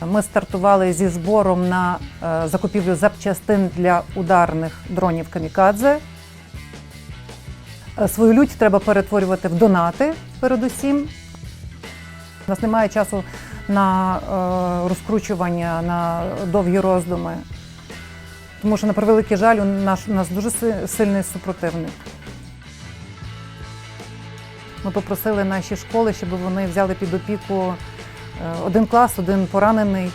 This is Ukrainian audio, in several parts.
Ми стартували зі збором на е, закупівлю запчастин для ударних дронів камікадзе. Е, Свою лють треба перетворювати в донати передусім. У нас немає часу на е, розкручування, на довгі роздуми. Тому що, на превеликий жаль, у наш, у нас дуже сильний супротивник. Ми попросили наші школи, щоб вони взяли під опіку один клас, один поранений.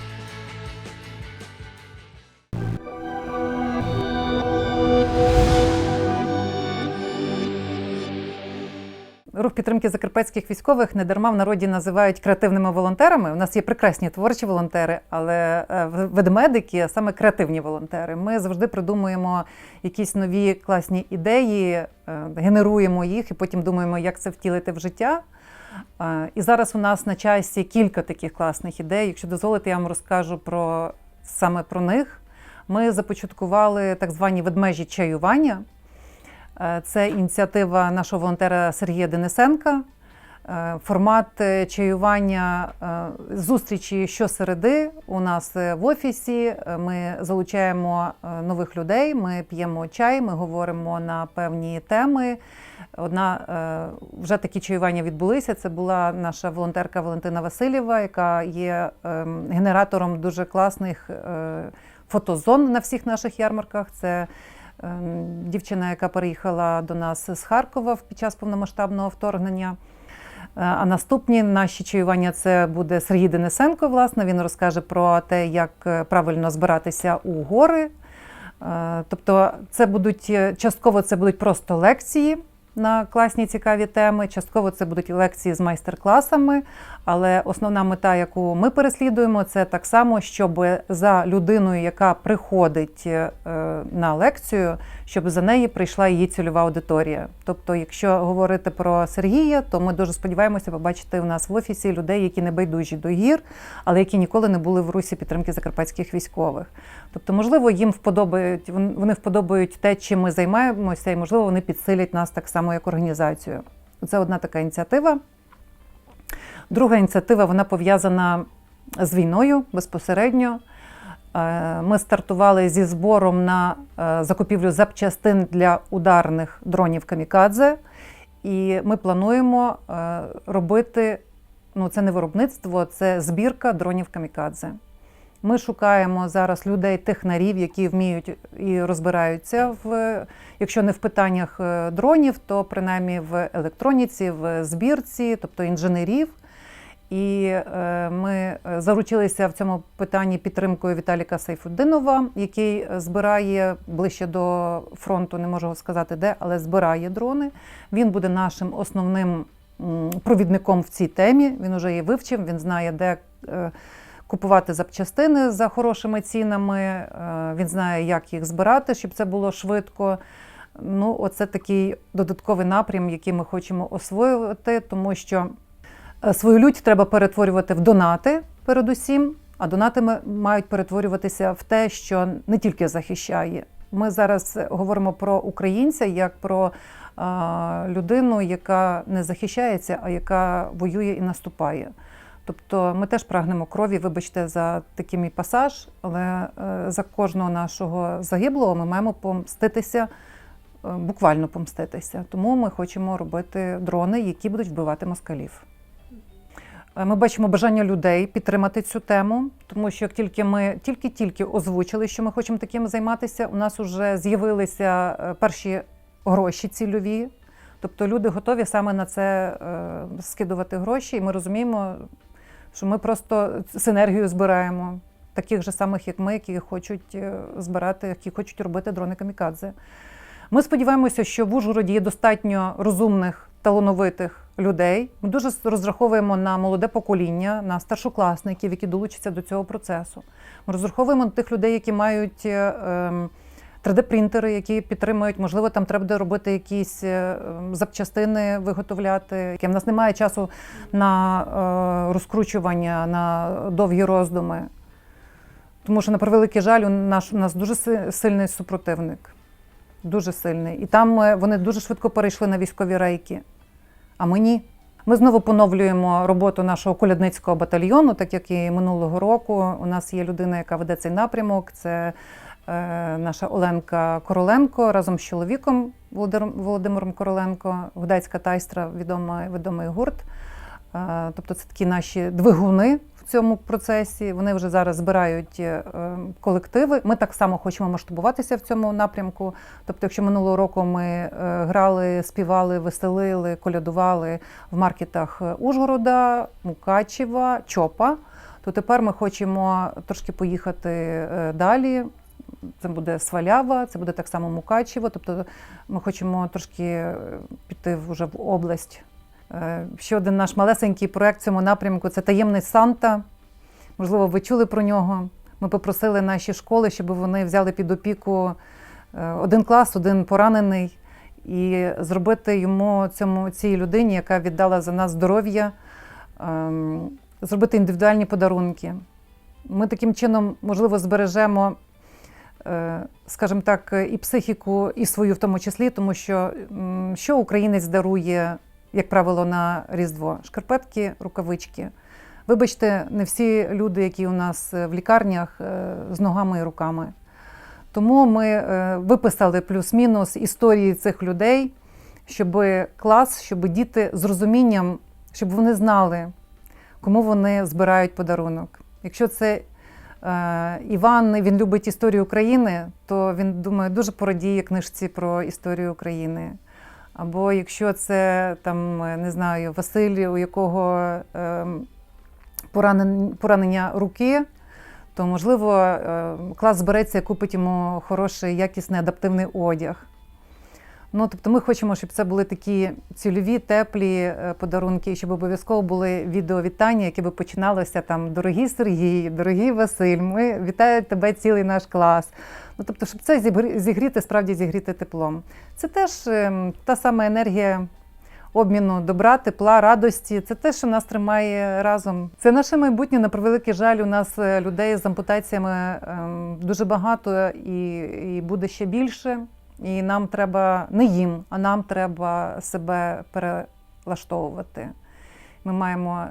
Рух підтримки закарпатських військових не дарма в народі називають креативними волонтерами. У нас є прекрасні творчі волонтери, але е, ведмедики саме креативні волонтери. Ми завжди придумуємо якісь нові класні ідеї, е, генеруємо їх і потім думаємо, як це втілити в життя. І зараз у нас на часі кілька таких класних ідей. Якщо дозволите, я вам розкажу про саме про них. Ми започаткували так звані ведмежі чаювання. Е, Це ініціатива нашого волонтера Сергія Денисенка. Е, Формат е, чаювання е, зустрічі щосереди у нас в офісі. Ми залучаємо нових людей, ми п'ємо чай, ми говоримо на певні теми. Одна вже такі чаювання відбулися. Це була наша волонтерка Валентина Васильєва, яка є ем, генератором дуже класних фотозон на всіх наших ярмарках. Це ем, дівчина, яка переїхала до нас з Харкова під час повномасштабного вторгнення. Е, А наступні наші чаювання це буде Сергій Денисенко. Власне, він розкаже про те, як е, правильно збиратися у гори. Е, Тобто, це будуть частково це будуть просто лекції на класні цікаві теми, частково це будуть лекції з майстер-класами. Але основна мета, яку ми переслідуємо, це так само, щоб за людиною, яка приходить е, на лекцію, щоб за неї прийшла її цільова аудиторія. Тобто, якщо говорити про Сергія, то ми дуже сподіваємося побачити у нас в офісі людей, які не байдужі до гір, але які ніколи не були в русі підтримки закарпатських військових. Тобто, можливо, їм вподобають вони вподобають те, чим ми займаємося, і можливо вони підсилять нас так само як організацію. Це одна така ініціатива. Друга ініціатива вона пов'язана з війною безпосередньо. Е, Ми стартували зі збором на е, закупівлю запчастин для ударних дронів камікадзе, і ми плануємо е, робити ну це не виробництво, це збірка дронів камікадзе. Ми шукаємо зараз людей, технарів, які вміють і розбираються в, якщо не в питаннях е, дронів, то принаймні в електроніці, в збірці, тобто інженерів. І е, ми е, заручилися в цьому питанні підтримкою Віталіка Сайфуддинова, який збирає ближче до фронту, не можу сказати де, але збирає дрони. Він буде нашим основним провідником в цій темі. Він уже її вивчив, він знає, де купувати запчастини за хорошими цінами. е, Він знає, як їх збирати, щоб це було швидко. Ну, оце такий додатковий напрям, який ми хочемо освоювати, тому що. Е, Свою лють треба перетворювати в донати передусім, а донати мають перетворюватися в те, що не тільки захищає. Ми зараз говоримо про українця як про а, людину, яка не захищається, а яка воює і наступає. Тобто ми теж прагнемо крові, вибачте, за такий мій пасаж, але е, за кожного нашого загиблого ми маємо помститися, е, буквально помститися. Тому ми хочемо робити дрони, які будуть вбивати москалів. Е, Ми бачимо бажання людей підтримати цю тему, тому що як тільки ми тільки-тільки озвучили, що ми хочемо таким займатися, у нас вже з'явилися перші гроші цільові. Тобто люди готові саме на це скидувати гроші, і ми розуміємо, що ми просто синергію збираємо таких же самих, як ми, які хочуть е, збирати, які хочуть робити дрони камікадзе. Ми сподіваємося, що в Ужгороді є достатньо розумних, талановитих людей. Ми дуже розраховуємо на молоде покоління, на старшокласників, які долучаться до цього процесу. Ми розраховуємо на тих людей, які мають е, ем, 3D-принтери, які підтримують, можливо, там треба робити якісь е, запчастини, виготовляти. У нас немає часу на е, розкручування, на довгі роздуми. Тому що, на превеликий жаль, у наш, у нас дуже сильний супротивник. Дуже сильний. І там е, вони дуже швидко перейшли на військові рейки. А ми ні. Ми знову поновлюємо роботу нашого колядницького батальйону, так як і минулого року. У нас є людина, яка веде цей напрямок. Це наша Оленка Короленко разом з чоловіком Володимиром- Короленко, Гудацька тайстра, відомий, відомий гурт. Е, тобто це такі наші двигуни в цьому процесі. Вони вже зараз збирають е, колективи. Ми так само хочемо масштабуватися в цьому напрямку. Тобто, якщо минулого року ми е, грали, співали, веселили, колядували в маркетах е, Ужгорода, Мукачева, Чопа, то тепер ми хочемо трошки поїхати е, далі. Це буде Свалява, це буде так само Мукачево. Тобто ми хочемо трошки е, піти вже в область. Е, Ще один наш малесенький проект в цьому напрямку це таємний Санта. Можливо, ви чули про нього. Ми попросили наші школи, щоб вони взяли під опіку е, один клас, один поранений, і зробити йому цьому цій людині, яка віддала за нас здоров'я, ем, зробити індивідуальні подарунки. Ми таким чином, можливо, збережемо, скажімо так, і психіку, і свою в тому числі, тому що що українець дарує, як правило, на Різдво? Шкарпетки, рукавички. Вибачте, не всі люди, які у нас е, в лікарнях е, з ногами і руками. Тому ми е, виписали плюс-мінус історії цих людей, щоб клас, щоб діти з розумінням, щоб вони знали, кому вони збирають подарунок. Якщо це е, Іван, він любить історію України, то він думаю, дуже порадіє книжці про історію України. Або якщо це там, е, не знаю, Василь, у якого ем, поранен- поранення руки, то можливо е, клас збереться і купить йому хороший, якісний адаптивний одяг. Ну, тобто ми хочемо, щоб це були такі цільові, теплі е, подарунки, щоб обов'язково були відеовітання, які би починалося там Дорогий Сергій, дорогий Василь, ми вітаю тебе цілий наш клас. Ну, тобто, щоб це зігрі- зігріти, справді зігріти теплом. Це теж ем, та сама енергія обміну добра, тепла, радості. Це те, що нас тримає разом. Це наше майбутнє. На превеликий жаль, у нас е, людей з ампутаціями ем, дуже багато і, і буде ще більше. І нам треба не їм, а нам треба себе перелаштовувати. Ми маємо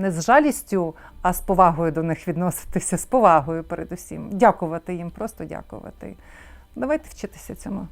не з жалістю, а з повагою до них відноситися, з повагою передусім. Дякувати їм, просто дякувати. Давайте вчитися цьому.